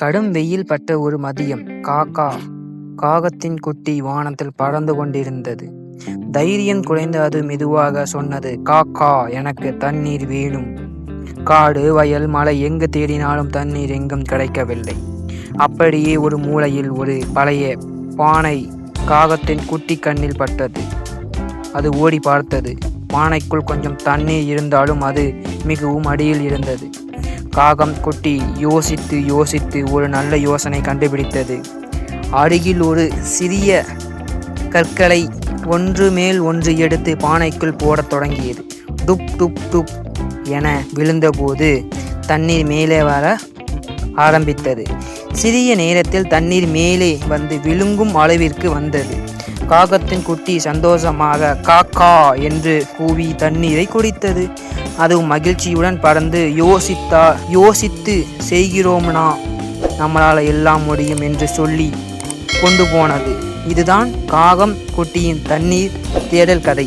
கடும் வெயில் பட்ட ஒரு மதியம் காக்கா காகத்தின் குட்டி வானத்தில் பறந்து கொண்டிருந்தது. தைரியம் குறைந்து அது மெதுவாக சொன்னது காக்கா எனக்கு தண்ணீர் வேணும். காடு வயல் மலை எங்கு தேடினாலும் தண்ணீர் எங்கும் கிடைக்கவில்லை. அப்படியே ஒரு மூலையில் ஒரு பழைய பானை காகத்தின் குட்டி கண்ணில் பட்டது. அது ஓடி பார்த்தது. பானைக்குள் கொஞ்சம் தண்ணீர் இருந்தாலும் அது மிகவும் அடியில் இருந்தது. காகம் குட்டி யோசித்து யோசித்து ஒரு நல்ல யோசனை கண்டுபிடித்தது. அருகில் ஒரு சிறிய கற்களை ஒன்று மேல் ஒன்று எடுத்து பானைக்குள் போடத் தொடங்கியது. டுப் டுப் டுப் என விழுந்தபோது தண்ணீர் மேலே வர ஆரம்பித்தது. சிறிய நேரத்தில் தண்ணீர் மேலே வந்து விழுங்கும் அளவிற்கு வந்தது. காகத்தின் குட்டி சந்தோஷமாக காக்கா என்று கூவி தண்ணீரை குடித்தது. அதுவும் மகிழ்ச்சியுடன் பறந்து யோசித்தா யோசித்து செய்கிறோம்னா நம்மளால் எல்லாம் முடியும் என்று சொல்லி கொண்டு போனது. இதுதான் காகம் குட்டியின் தண்ணீர் தேடல் கதை.